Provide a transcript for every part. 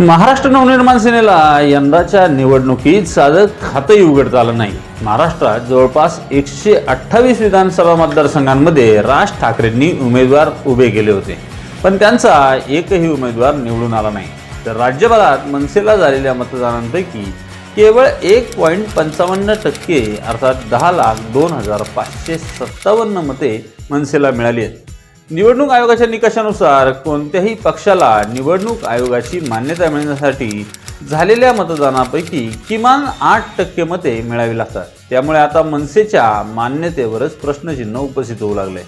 महाराष्ट्र नवनिर्माण सेनेला यंदाच्या निवडणुकीत साधं खातंही उघडता आलं नाही. महाराष्ट्रात जवळपास एकशे अठ्ठावीस विधानसभा मतदारसंघांमध्ये राज ठाकरेंनी उमेदवार उभे केले होते. पण त्यांचा एकही उमेदवार निवडून आला नाही. तर राज्यभरात मनसेला झालेल्या मतदारांपैकी केवळ एक पॉईंट पंचावन्न टक्के अर्थात दहा लाख दोन हजार पाचशे सत्तावन्न मते मनसेला मिळाली आहेत. निवडणूक आयोगाच्या निकषानुसार कोणत्याही पक्षाला निवडणूक आयोगाची मान्यता मिळण्यासाठी झालेल्या मतदानापैकी किमान आठ टक्के मते मिळावी लागतात. त्यामुळे आता मनसेच्या मान्यतेवरच प्रश्नचिन्ह उपस्थित होऊ लागले.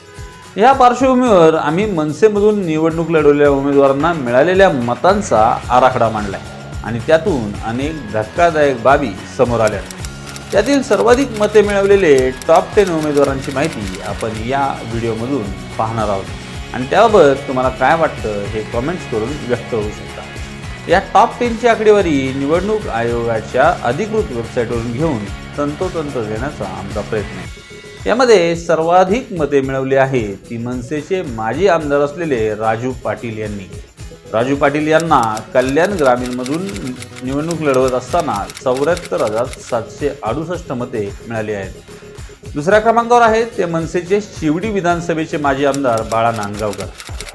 या पार्श्वभूमीवर आम्ही मनसेमधून निवडणूक लढवलेल्या उमेदवारांना मिळालेल्या मतांचा आराखडा मांडला आणि त्यातून अनेक धक्कादायक बाबी समोर आल्या त्यातील सर्वाधिक मते मिळवलेले टॉप टेन उमेदवारांची माहिती आपण या व्हिडिओमधून पाहणार आहोत. आणि त्याबाबत तुम्हाला काय वाटतं हे कमेंट्स करून व्यक्त होऊ शकता. या टॉप टेनची आकडेवारी निवडणूक आयोगाच्या अधिकृत वेबसाईटवरून घेऊन तंतोतंत देण्याचा आमचा प्रयत्न आहे. यामध्ये सर्वाधिक मते मिळवली आहे ती मनसेचे माजी आमदार असलेले राजू पाटील यांनी. राजू पाटील यांना कल्याण ग्रामीणमधून निवडणूक लढवत असताना चौऱ्याहत्तर हजार सातशे अडुसष्ट मते मिळाली आहेत. दुसऱ्या क्रमांकावर आहेत ते मनसेचे शिवडी विधानसभेचे माजी आमदार बाळा नांदगावकर.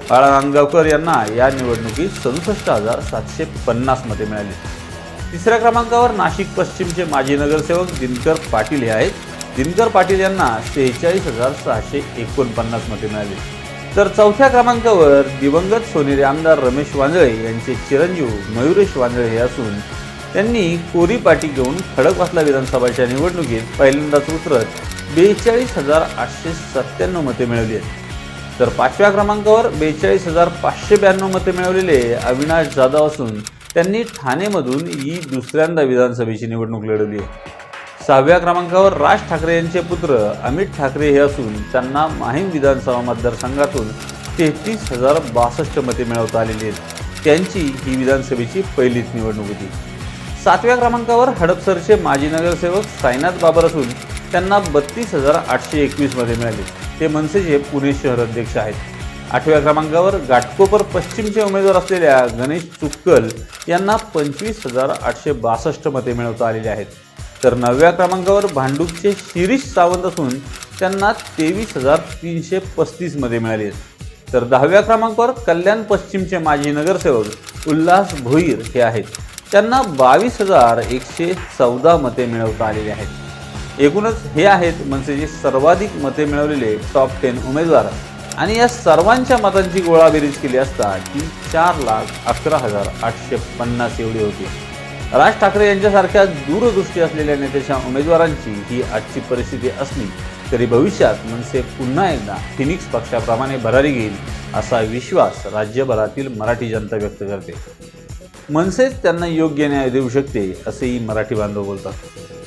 बाळा नांदगावकर यांना या निवडणुकीत सदुसष्ट हजार सातशे पन्नास मते मिळाली. तिसऱ्या क्रमांकावर नाशिक पश्चिमचे माजी नगरसेवक दिनकर पाटील हे आहेत. दिनकर पाटील यांना सेहेचाळीस हजार सहाशे एकोणपन्नास मते मिळाली. तर चौथ्या क्रमांकावर दिवंगत सोनेरी आमदार रमेश वांजळे यांचे चिरंजीव मयुरेश वांजळे हे असून त्यांनी कोरी पाटी घेऊन खडकवासला विधानसभेच्या निवडणुकीत पहिल्यांदाच उतरत बेचाळीस हजार आठशे सत्त्याण्णव मते मिळवली आहेत. तर पाचव्या क्रमांकावर बेचाळीस हजार पाचशे ब्याण्णव मते मिळवलेले अविनाश जाधव असून त्यांनी ठाणेमधून ही दुसऱ्यांदा विधानसभेची निवडणूक लढवली आहे. सहाव्या क्रमांकावर राज ठाकरे यांचे पुत्र अमित ठाकरे हे असून त्यांना माहीम विधानसभा मतदारसंघातून तेहतीस हजार बासष्ट मते मिळवता आलेली आहेत. त्यांची ही विधानसभेची पहिलीच निवडणूक होती. सातव्या क्रमांकावर हडपसरचे माजी नगरसेवक साईनाथ बाबर असून त्यांना बत्तीस हजार आठशे एकवीसमध्ये मिळाले. ते मनसेचे पुणे शहर अध्यक्ष आहेत. आठव्या क्रमांकावर घाटकोपर पश्चिमचे उमेदवार असलेल्या गणेश चुक्कल यांना पंचवीस हजार आठशे बासष्ट मते मिळवता आलेली आहेत. तर नवव्या क्रमांकावर भांडूपचे शिरीष सावंत असून त्यांना तेवीस हजार तीनशे पस्तीसमध्ये मिळाले. आहेत तर दहाव्या क्रमांकावर कल्याण पश्चिमचे माजी नगरसेवक उल्हास भोईर हे आहेत. त्यांना बावीस हजार एकशे चौदा मते मिळवता आलेली आहेत. एकूणच हे आहेत मनसेचे सर्वाधिक मते मिळवलेले टॉप टेन उमेदवार. आणि या सर्वांच्या मतांची गोळाबेरीज केली असता ती चार लाख अकरा हजार आठशे पन्नास एवढी होती. राज ठाकरे यांच्यासारख्या दूरदृष्टी असलेल्या नेत्याच्या उमेदवारांची ही आजची परिस्थिती असली तरी भविष्यात मनसे पुन्हा एकदा फिनिक्स पक्षाप्रमाणे भरारी घेईल असा विश्वास राज्यभरातील मराठी जनता व्यक्त करते. मनसेच त्यांना योग्य न्याय देऊ शकते असेही मराठी बांधव बोलतात.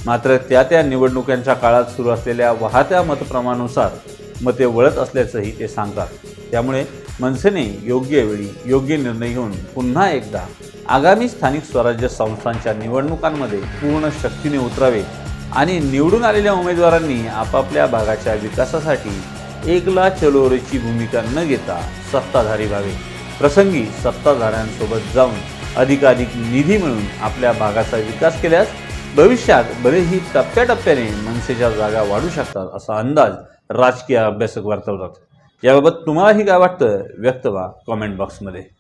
मात्र त्या त्या निवडणुकांच्या काळात सुरू असलेल्या वाहत्या मतप्रमाणानुसार मते वळत असल्याचंही ते सांगतात. त्यामुळे मनसेने योग्य वेळी योग्य निर्णय घेऊन पुन्हा एकदा आगामी स्थानिक स्वराज्य संस्थांच्या निवडणुकांमध्ये पूर्ण शक्तीने उतरावे आणि निवडून आलेल्या उमेदवारांनी आपापल्या भागाच्या विकासासाठी एकला चलोरेची भूमिका न घेता सत्ताधारी व्हावे. प्रसंगी सत्ताधाऱ्यांसोबत जाऊन अधिकाधिक निधी मिळून आपल्या भागाचा विकास केल्यास भविष्यात बरेही टप्प्याटप्प्याने मनसेच्या जागा वाढू शकतात असा अंदाज राजकीय अभ्यासक वर्तवतात. याबाबत तुम्हालाही काय वाटतं? व्यक्त व्हा कॉमेंट बॉक्समध्ये.